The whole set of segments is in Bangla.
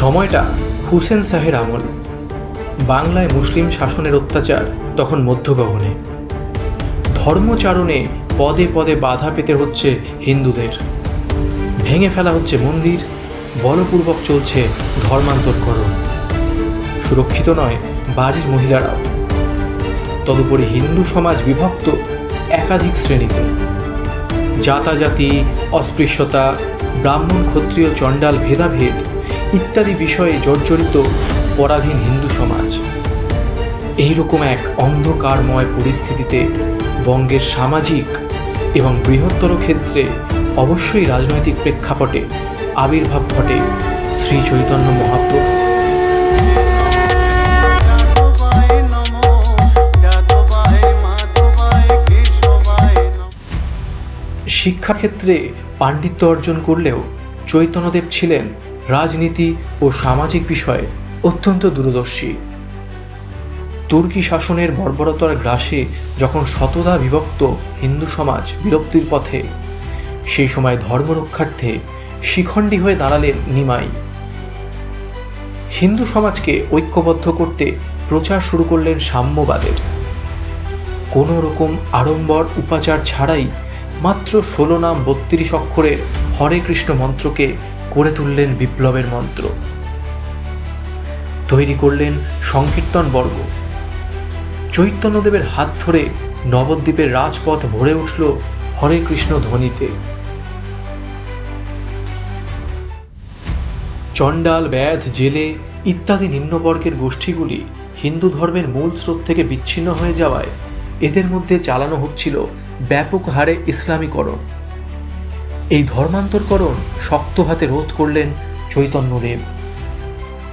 সময়টা হুসেন শাহের আমল। বাংলায় মুসলিম শাসনের অত্যাচার তখন মধ্যগগনে। ধর্মচারণে পদে পদে বাধা পেতে হচ্ছে হিন্দুদের। ভেঙে ফেলা হচ্ছে মন্দির, বলপূর্বক চলছে ধর্মান্তরকরণ। সুরক্ষিত নয় বাড়ির মহিলারাও। তদুপরি হিন্দু সমাজ বিভক্ত একাধিক শ্রেণীতে। জাতাজাতি, অস্পৃশ্যতা, ব্রাহ্মণ, ক্ষত্রিয়, চণ্ডাল, ভেদাভেদ ইত্যাদি বিষয়ে জর্জরিত পরাধীন হিন্দু সমাজ। এইরকম এক অন্ধকারময় পরিস্থিতিতে বঙ্গের সামাজিক এবং বৃহত্তর ক্ষেত্রে অবশ্যই রাজনৈতিক প্রেক্ষাপটে আবির্ভাব ঘটে শ্রী চৈতন্য মহাপ্রভু। শিক্ষাক্ষেত্রে পাণ্ডিত্য অর্জন করলেও চৈতন্যদেব ছিলেন রাজনীতি ও সামাজিক বিষয়ে অত্যন্ত দূরদর্শী। তুর্কি শাসনের বর্বরতার গ্রাসে যখন শতদা বিভক্ত হিন্দু সমাজ বিলুপ্তির পথে, সেই সময় ধর্মরক্ষার্থে শিখণ্ডী হয়ে দাঁড়ালেন নিমাই। হিন্দু সমাজকে ঐক্যবদ্ধ করতে প্রচার শুরু করলেন সাম্যবাদের। কোনো রকম আড়ম্বর উপাচার ছাড়াই মাত্র ষোলো নাম বত্রিশ অক্ষরের হরে কৃষ্ণ মন্ত্রকে করে তুললেন বিপ্লবের মন্ত্র। তৈরি করলেন সংকীর্তন বর্গ। চৈতন্যদেবের হাত ধরে নবদ্বীপের রাজপথ ভরে উঠল হরে কৃষ্ণ ধ্বনিতে। চণ্ডাল, ব্যাধ, জেলে ইত্যাদি নিম্নবর্গের গোষ্ঠীগুলি হিন্দু ধর্মের মূল স্রোত থেকে বিচ্ছিন্ন হয়ে যাওয়ায় এদের মধ্যে চালানো হচ্ছিল ব্যাপক হারে ইসলামীকরণ। এই ধর্মান্তরকরণ শক্ত হাতে রোধ করলেন চৈতন্যদেব।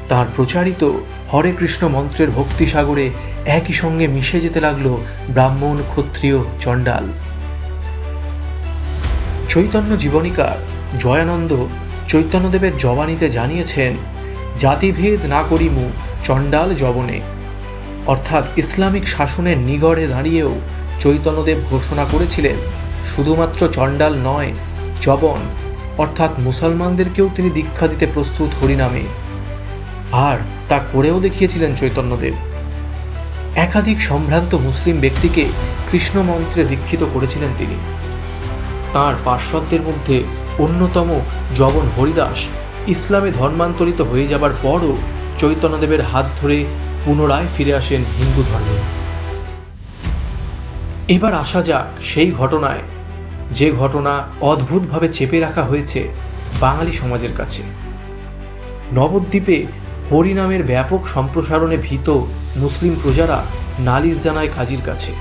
তার প্রচারিত হরে কৃষ্ণ মন্ত্রের ভক্তিসাগরে একই সঙ্গে মিশে যেতে লাগল ব্রাহ্মণ, ক্ষত্রিয়, চণ্ডাল। চৈতন্য জীবনীকার জয়ানন্দ চৈতন্যদেবের জবানিতে জানিয়েছেন, জাতিভেদ না করিমু চণ্ডাল জবনে অর্থাৎ ইসলামিক শাসনের নিগড়ে দাঁড়িয়েও চৈতন্যদেব ঘোষণা করেছিলেন, শুধুমাত্র চণ্ডাল নয় জবন, অর্থাৎ মুসলমানদেরকেও তিনি দীক্ষা দিতে প্রস্তুত হরিনামে। আর তা করেও দেখিয়েছিলেন চৈতন্যদেব। একাধিক সম্ভ্রান্ত মুসলিম ব্যক্তিকে কৃষ্ণ মন্ত্রে দীক্ষিত করেছিলেন তিনি। তাঁর পার্শ্বদের মধ্যে অন্যতম জবন হরিদাস ইসলামে ধর্মান্তরিত হয়ে যাবার পরও চৈতন্যদেবের হাত ধরে পুনরায় ফিরে আসেন হিন্দু ধর্মে। এবার আসা যাক সেই ঘটনায় যে ঘটনা অদ্ভুতভাবে চেপে রাখা হয়েছে বাঙালি সমাজের কাছে। নবদ্বীপে হরিনামের ব্যাপক সম্প্রসারণে ভীত মুসলিম প্রজারা নালিশ জানায় কাজীর কাছে।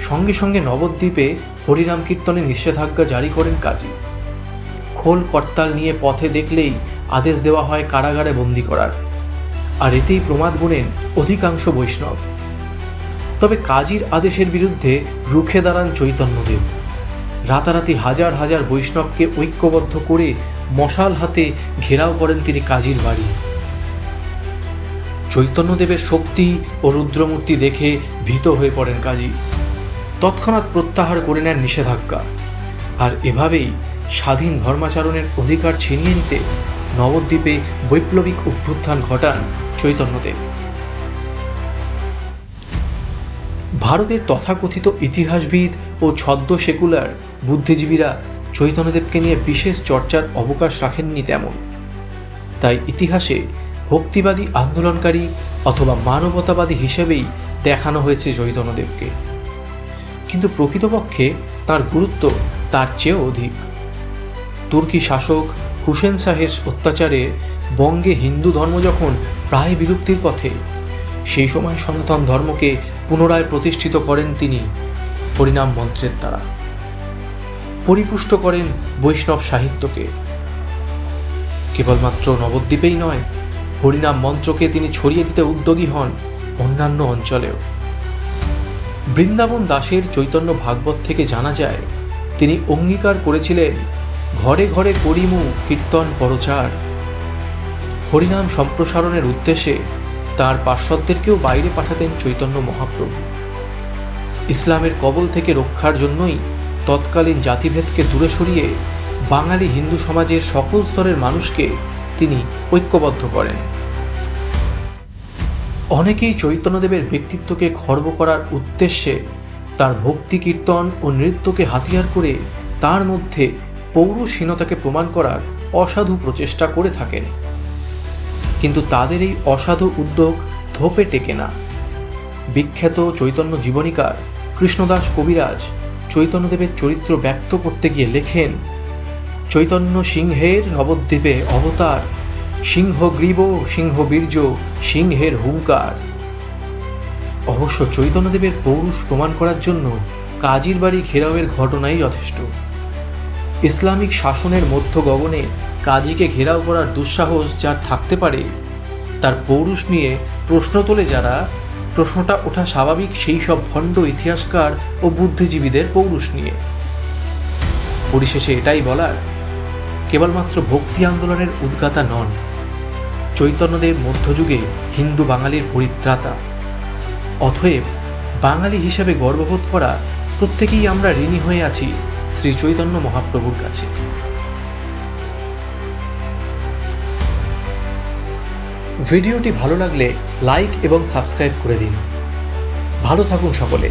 সঙ্গে সঙ্গে নবদ্বীপে হরিনাম কীর্তনে নিষেধাজ্ঞা জারি করেন কাজী। খোল করতাল নিয়ে পথে দেখলেই আদেশ দেওয়া হয় কারাগারে বন্দি করার। আর এতেই প্রমাদ গুণেন অধিকাংশ বৈষ্ণব। তবে কাজীর আদেশের বিরুদ্ধে রুখে দাঁড়ান চৈতন্যদেব। রাতারাতি হাজার হাজার বৈষ্ণবকে ঐক্যবদ্ধ করে মশাল হাতে ঘেরাও করেন তিনি কাজীর বাড়ি। চৈতন্যদেবের শক্তি ও রুদ্রমূর্তি দেখে ভীত হয়ে পড়েন কাজী। তৎক্ষণাৎ প্রত্যাহার করে নেন নিষেধাজ্ঞা। আর এভাবেই স্বাধীন ধর্মাচরণের অধিকার ছিনিয়ে নিতে নবদ্বীপে বৈপ্লবিক অভ্যুত্থান ঘটান চৈতন্যদেব। ভারতের তথাকথিত ইতিহাসবিদ ও ছদ্ম সেকুলার বুদ্ধিজীবীরা চৈতন্যদেবকে নিয়ে বিশেষ চর্চার অবকাশ রাখেননি তেমন। তাই ইতিহাসে ভক্তিবাদী আন্দোলনকারী অথবা মানবতাবাদী হিসেবেই দেখানো হয়েছে চৈতন্যদেবকে। কিন্তু প্রকৃতপক্ষে তার গুরুত্ব তার চেয়েও অধিক। তুর্কি শাসক হুসেন শাহের অত্যাচারে বঙ্গে হিন্দু ধর্ম যখন প্রায় বিলুপ্তির পথে, সেই সময় সনাতন ধর্মকে পুনরায় প্রতিষ্ঠিত করেন তিনি হরিনাম মন্ত্রের দ্বারা। পরিপুষ্ট করেন বৈষ্ণব সাহিত্যকে। কেবলমাত্র নবদ্বীপেই নয়, হরিনাম মন্ত্রকে তিনি ছড়িয়ে দিতে উদ্যোগী হন অন্যান্য অঞ্চলেও। বৃন্দাবন দাসের চৈতন্য ভাগবত থেকে জানা যায়, তিনি অঙ্গীকার করেছিলেন, ঘরে ঘরে করিমু কীর্তন পরচার। হরিনাম সম্প্রসারণের উদ্দেশ্যে তার পার্শ্বদেরকেও বাইরে পাঠাতেন চৈতন্য মহাপ্রভু। ইসলামের কবল থেকে রক্ষার জন্যই তৎকালীন জাতিভেদকে দূরে সরিয়ে বাঙালি হিন্দু সমাজের সকল স্তরের মানুষকে তিনি ঐক্যবদ্ধ করেন। অনেকেই চৈতন্যদেবের ব্যক্তিত্বকে খর্ব করার উদ্দেশ্যে তার ভক্তি কীর্তন ও নৃত্যকে হাতিয়ার করে তার মধ্যে পৌরুষহীনতাকে প্রমাণ করার অসাধু প্রচেষ্টা করে থাকেন। কিন্তু তাদের এই অসাধু উদ্যোগ ধোপে টেকে না। বিখ্যাত চৈতন্য জীবনীকার কৃষ্ণদাস কবিরাজ চৈতন্যদেবের চরিত্র ব্যক্ত করতে গিয়ে লেখেন, চৈতন্য সিংহের নবদ্বীপে অবতার, সিংহ গ্রীব, সিংহ বীর্য, সিংহের হুঙ্কার। অবশ্য চৈতন্যদেবের পৌরুষ প্রমাণ করার জন্য কাজীর বাড়ি ঘেরাওয়ের ঘটনাই যথেষ্ট। ইসলামিক শাসনের মধ্য গগনে কাজীকে ঘেরাও করার দুঃসাহস যার থাকতে পারে, তার পৌরুষ নিয়ে প্রশ্ন তোলে যারা প্রশ্নটা ওঠা স্বাভাবিক সেই সব ভণ্ড ইতিহাসকার ও বুদ্ধিজীবীদের পৌরুষ নিয়ে। পরিশেষে এটাই বলার, কেবলমাত্র ভক্তি আন্দোলনের উদ্গাতা নন, চৈতন্যদেব মধ্যযুগে হিন্দু বাঙালির পরিত্রাতা। অতএব বাঙালি হিসেবে গর্ববোধ করা প্রত্যেকেই আমরা ঋণী হয়ে আছি শ্রী চৈতন্য মহাপ্রভুর কাছে। ভিডিওটি ভালো লাগলে লাইক এবং সাবস্ক্রাইব করে দিন। ভালো থাকুন সকলে।